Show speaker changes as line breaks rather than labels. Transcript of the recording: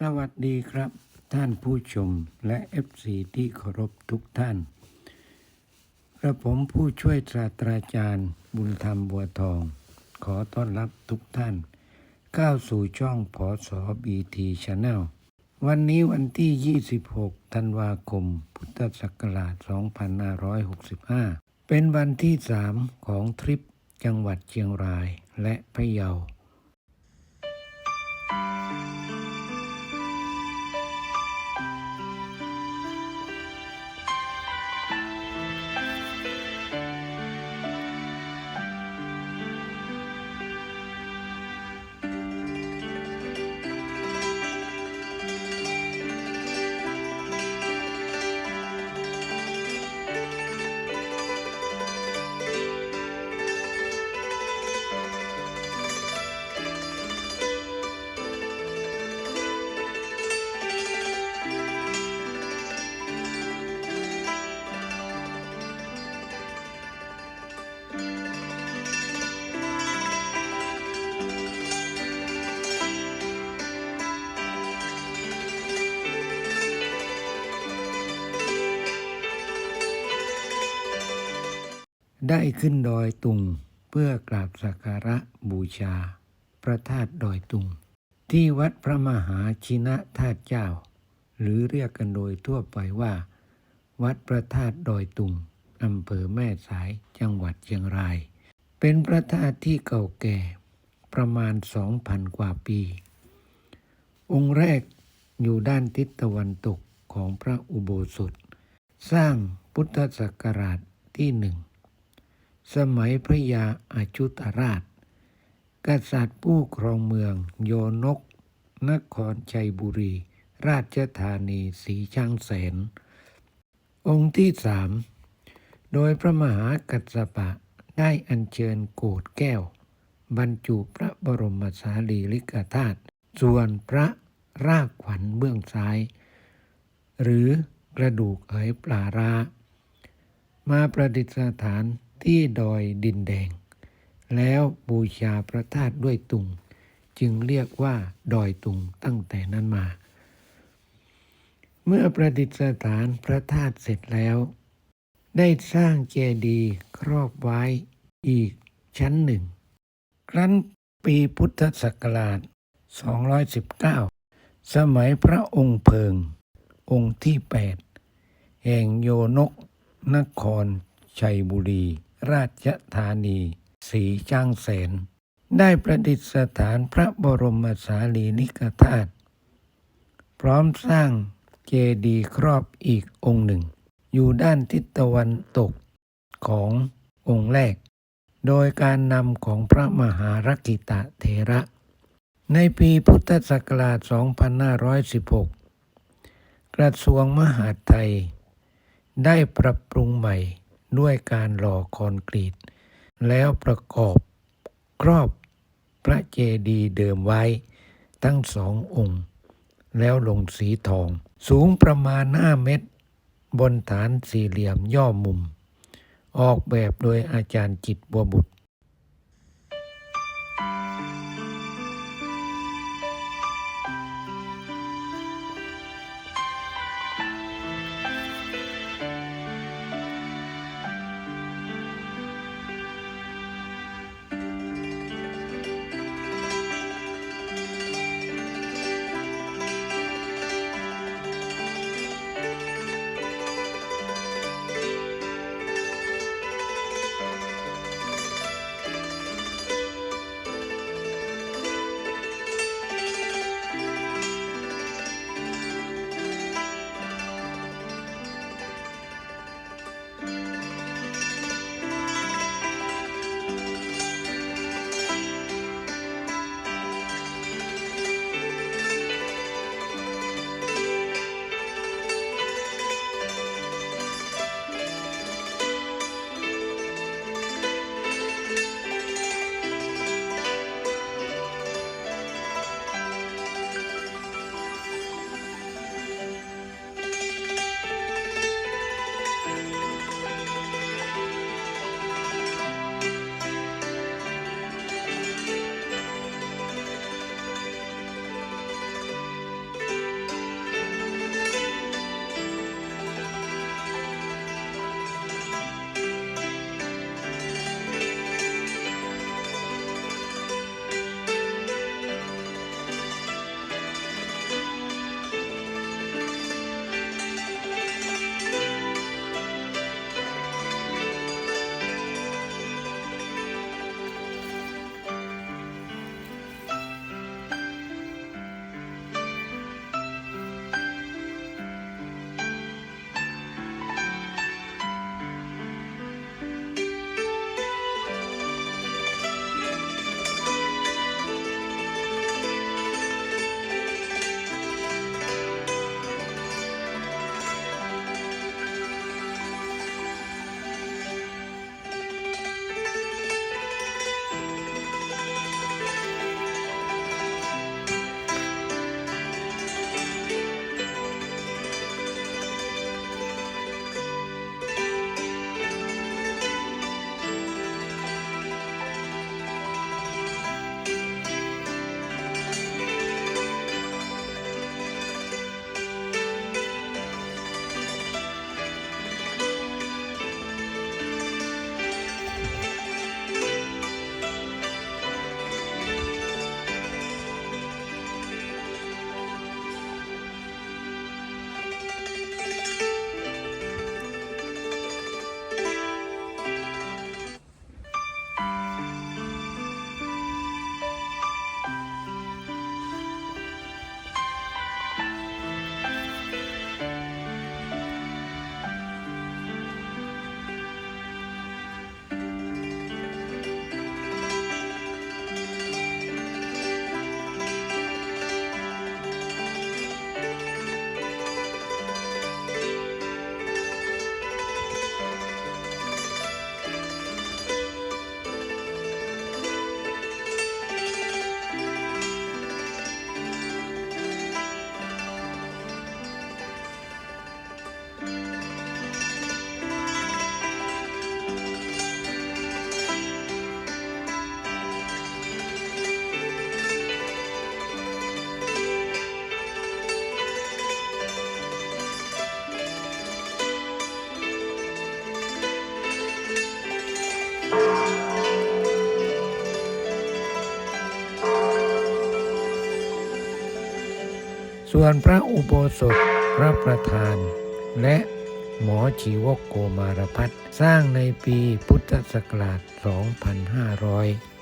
สวัสดีครับ ท่านผู้ชมและ FC ที่เคารพทุกท่าน กระผมผู้ช่วยศาสตราจารย์บุญธรรมบัวทอง ขอต้อนรับทุกท่าน ก้าวสู่ช่องผอสอบีทีชาแนลวันนี้วันที่ 26 ธันวาคม พุทธศักราช 2565 เป็นวันที่ 3 ของทริปจังหวัดเชียงรายและพะเยา ได้ขึ้นดอยตุงเพื่อกราบสักการะบูชา พระธาตุดอยตุง ที่วัดพระมหาชินะธาตุเจ้า หรือเรียกกันโดยทั่วไปว่า วัดพระธาตุดอยตุงอำเภอแม่สายจังหวัดเชียงราย เป็นพระธาตุที่เก่าแก่ประมาณ 2,000 กว่าปี องค์แรกอยู่ด้านทิศตะวันตกของพระอุโบสถ สร้างพุทธศักราชที่หนึ่ง สมัยพระยาอาชุตราช กษัตริย์ผู้ครองเมืองโยนก นครชัยบุรี ราชธานีสีช่างแสน องค์ที่สามโดยพระมหากัสปะได้อัญเชิญโกดแก้ว บรรจุพระบรมสารีริกธาตุส่วนพระรากขวัญเบื้องซ้าย หรือกระดูกเหยปลาร้ามาประดิษฐาน ที่ดอยดินแดง แล้วบูชาพระธาตุด้วยตุง จึงเรียกว่าดอยตุงตั้งแต่นั้นมา เมื่อประดิษฐานพระธาตุเสร็จแล้ว ได้สร้างเจดีย์ครอบไว้อีกชั้นหนึ่ง ครั้นปีพุทธศักราช 219 สมัยพระองค์เพิง องค์ที่ 8 แห่งโยนกนครชัยบุรี ราชธานีสีจ้างแสน ได้ประดิษฐานพระบรมสารีริกธาตุพร้อมสร้างเจดีย์ครอบอีกองค์หนึ่ง อยู่ด้านทิศตะวันตกขององค์แรก โดยการนำของพระมหารกิตะเถระ ในปีพุทธศักราช 2516 กระทรวงมหาดไทย ได้ปรับปรุงใหม่ ด้วยการหล่อคอนกรีต แล้วประกอบครอบพระเจดีย์เดิมไว้ทั้งสององค์ แล้วลงสีทอง สูงประมาณ 5 เมตร บนฐานสี่เหลี่ยมย่อมุม ออกแบบโดยอาจารย์จิตบัวบุตร ส่วนพระอุโบสถ พระประธาน และหมอชีวกโกมารพัฒน์สร้างในปีพุทธศักราช 2500